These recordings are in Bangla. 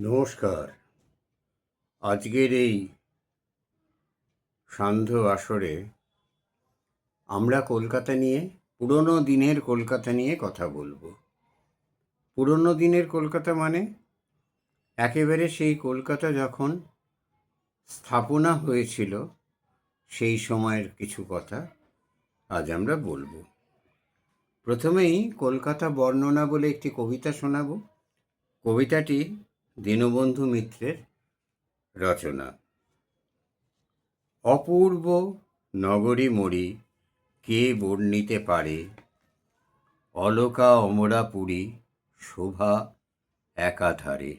নমস্কার। আজকের এই সান্ধ্য আসরে আমরা কলকাতা নিয়ে, পুরনো দিনের কলকাতা নিয়ে কথা বলব। পুরনো দিনের কলকাতা মানে একেবারে সেই কলকাতা যখন স্থাপনা হয়েছিল, সেই সময়ের কিছু কথা আজ আমরা বলব। প্রথমেই কলকাতা বর্ণনা বলে একটি কবিতা শোনাব। কবিতাটি দীনবন্ধু মিত্রের রচনা। অপূর্ব নগরী মরি কে বর্ণিতে পারে? অলকা অমরাপুরী শোভা একাধারে।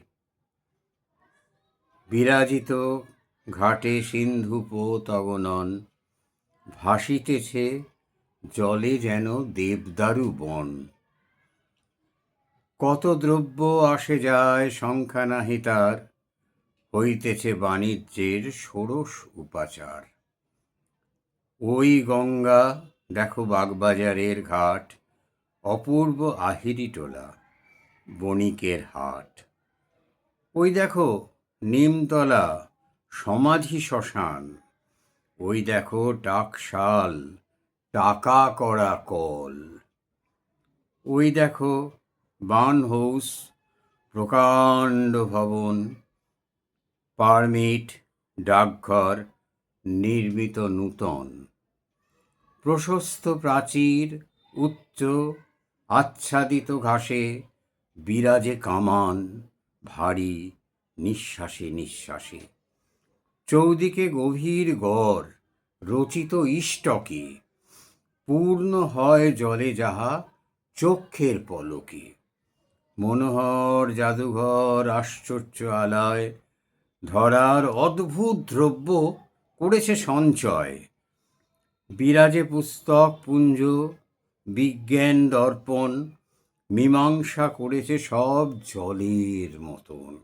বিরাজিত ঘাটে সিন্ধু তগনন ভাসিতেছে জলে যেন দেবদারু বন। কত দ্রব্য আসে যায় সংখ্যা নাহি তার, হইতেছে বাণিজ্যের ষোড়শ উপাচার। ওই গঙ্গা, দেখো বাগবাজারের ঘাট, অপূর্ব আহিরি টোলা, বণিকের হাট। ওই দেখো নিমতলা, সমাধি শ্মশান, ওই দেখো টাকশাল, টাকা করা কল। ওই দেখো বার্ন হাউস প্রকাণ্ড ভবন পারমিট, ডাকঘর, নির্মিত নূতন। প্রশস্ত প্রাচীর, উচ্চ, আচ্ছাদিত ঘাসে, বিরাজে কামান, ভারী, নিঃশ্বাসে নিঃশ্বাসে। চৌদিকে গভীর গড়, রচিত ইষ্টকে। পূর্ণ হয় জলে যাহা চক্ষের পলকে। মনোহর জাদুঘর আশ্চর্য আলায়। ধরার অদ্ভুত দ্রব্য করেছে সঞ্চয়। বিরাজে পুস্তক, পুঞ্জ, বিজ্ঞান, দর্পণ, মীমাংসা করেছে সব জলের মতন।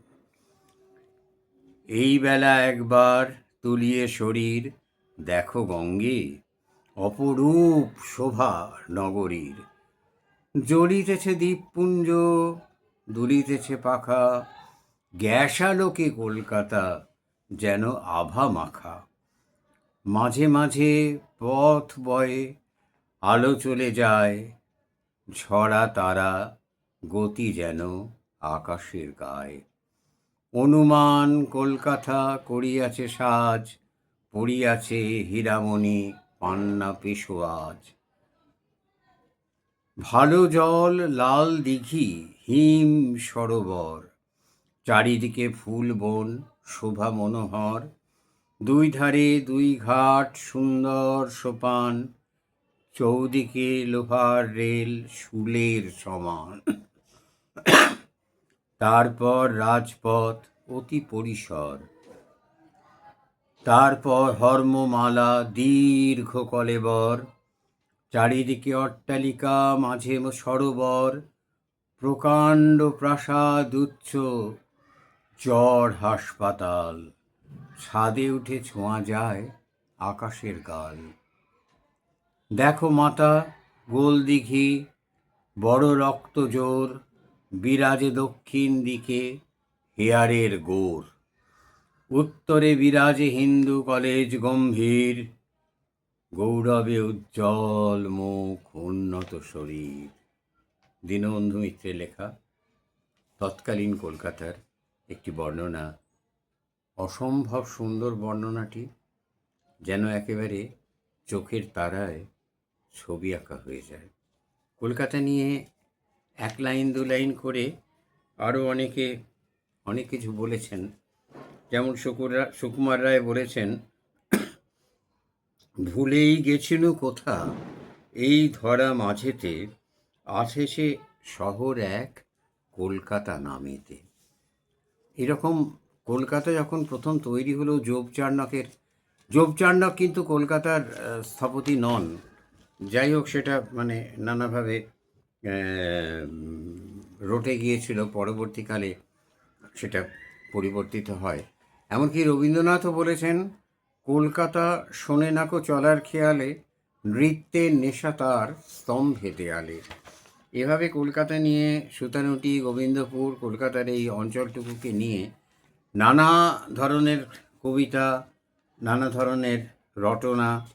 এই বেলা একবার তুলিয়ে শরীর, দেখো গঙ্গে, অপরূপ শোভা নগরীর। জ্বলিতেছে দ্বীপপুঞ্জ দুলিতেছে পাখা গ্যাসালোকে কলকাতা যেন আভা মাখা। মাঝে মাঝে পথ বয়ে আলো চলে যায়, ঝরা তারা গতি যেন আকাশের গায়ে। অনুমান কলকাতা করিয়াছে সাজ, পড়িয়াছে হীরামণি পান্না পেশোয়াজ। ভালো জল লাল দিঘি, হিম সরোবর। চারিদিকে ফুল বন, শোভা মনোহর। দুই ধারে দুই ঘাট, সুন্দর সোপান। চৌদিকে লোহার রেল, শুলের সমান। তারপর রাজপথ, অতি পরিসর। তারপর হর্মমালা, দীর্ঘ কলেবর। চারিদিকে অট্টালিকা, মাঝে সরোবর, প্রকাণ্ড প্রাসাদ উচ্চ, জ্বর হাসপাতাল। ছাদে উঠে ছোঁয়া যায় আকাশের গাল। দেখো মাতা গোলদিঘি বড় রক্ত জোর, বিরাজে দক্ষিণ দিকে, হেয়ারের গোর। উত্তরে বিরাজে হিন্দু কলেজ গম্ভীর গৌরবে উজ্জ্বল মুখ, উন্নত শরীর। দীনবন্ধু মিত্রের লেখা তৎকালীন কলকাতার একটি বর্ণনা। অসম্ভব সুন্দর বর্ণনাটি যেন একেবারে চোখের তারায় ছবি আঁকা হয়ে যায়। কলকাতা নিয়ে এক লাইন, দু লাইন করে আরও অনেকে অনেক কিছু বলেছেন। যেমন সুকুরা সুকুমার রায় বলেছেন ভুলেই গেছিল কোথা এই ধরা মাঝেতে আছে সে শহর এক, কলকাতা নামেতে। এরকম কলকাতা যখন প্রথম তৈরি হলো যোগচার্ণকের যোগচার্ণক কিন্তু কলকাতার স্থপতি নন। যাই হোক, সেটা মানে নানাভাবে রটে গিয়েছিল। পরবর্তীকালে সেটা পরিবর্তিত হয়। এমনকি রবীন্দ্রনাথও বলেছেন কলকাতা শোনে নাকো চলার খেয়ালে নৃত্যের নেশা তার স্তম্ভে দেয়ালে। এভাবে কলকাতা নিয়ে সুতানুটি, গোবিন্দপুর, কলকাতার এই অঞ্চলটুকুকে নিয়ে নানা ধরনের কবিতা, নানা ধরনের রটনা,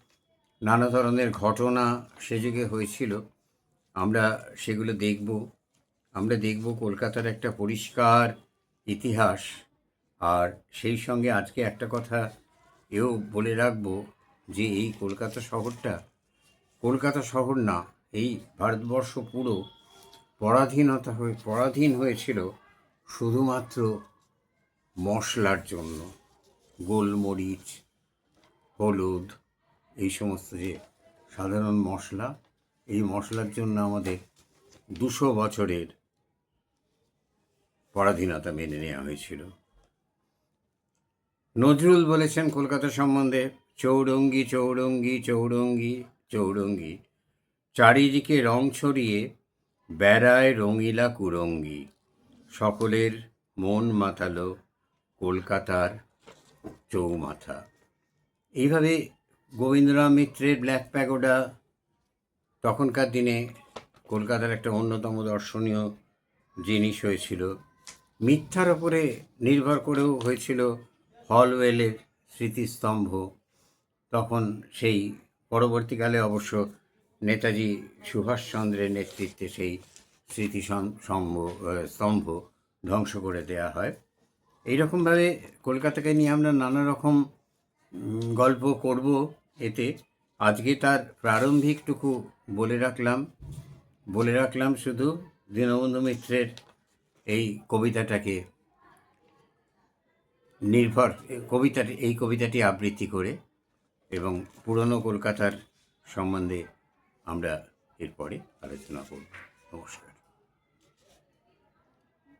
নানা ধরনের ঘটনা সে যুগে হয়েছিল। আমরা সেগুলো দেখব। আমরা দেখব কলকাতার একটা পরিষ্কার ইতিহাস। আর সেই সঙ্গে আজকে একটা কথা এও বলে রাখব যে এই কলকাতা শহরটা কলকাতা শহর না, এই ভারতবর্ষ পুরো পরাধীনতা হয়ে, পরাধীন হয়েছিল শুধুমাত্র মশলার জন্য। গোলমরিচ, হলুদ, এই সমস্ত যে সাধারণ মশলা, এই মশলার জন্য আমাদের দুশো বছরের পরাধীনতা মেনে নেওয়া হয়েছিল। নজরুল বলেছেন কলকাতা সম্বন্ধে, চৌরঙ্গি চৌরঙ্গি চৌরঙ্গি চৌরঙ্গি, চারিদিকে রং ছড়িয়ে বেড়ায় রঙিলা কুরঙ্গি, সকলের মন মাতালো কলকাতার চৌমাথা। এইভাবে গোবিন্দরাম মিত্রের ব্ল্যাক প্যাগোডা তখনকার দিনে কলকাতার একটা অন্যতম দর্শনীয় জিনিস হয়েছিল। মিথ্যার ওপরে নির্ভর করেও হয়েছিল হলওয়েলের স্মৃতিস্তম্ভ। তখন সেই পরবর্তীকালে অবশ্য নেতাজি সুভাষচন্দ্রের নেতৃত্বে সেই স্মৃতি সম- স্তম্ভ ধ্বংস করে দেয়া হয়। এইরকমভাবে কলকাতাকে নিয়ে আমরা নানা রকম গল্প করব এতে। আজকে তার প্রারম্ভিকটুকু বলে রাখলাম। বলে রাখলাম শুধু দীনবন্ধু মিত্রের এই কবিতাটাকে নির্ভর কবিতার এই কবিতাটি আবৃত্তি করে এবং পুরনো কলকাতার সম্বন্ধে আমরা এরপরে আলোচনা করব। নমস্কার।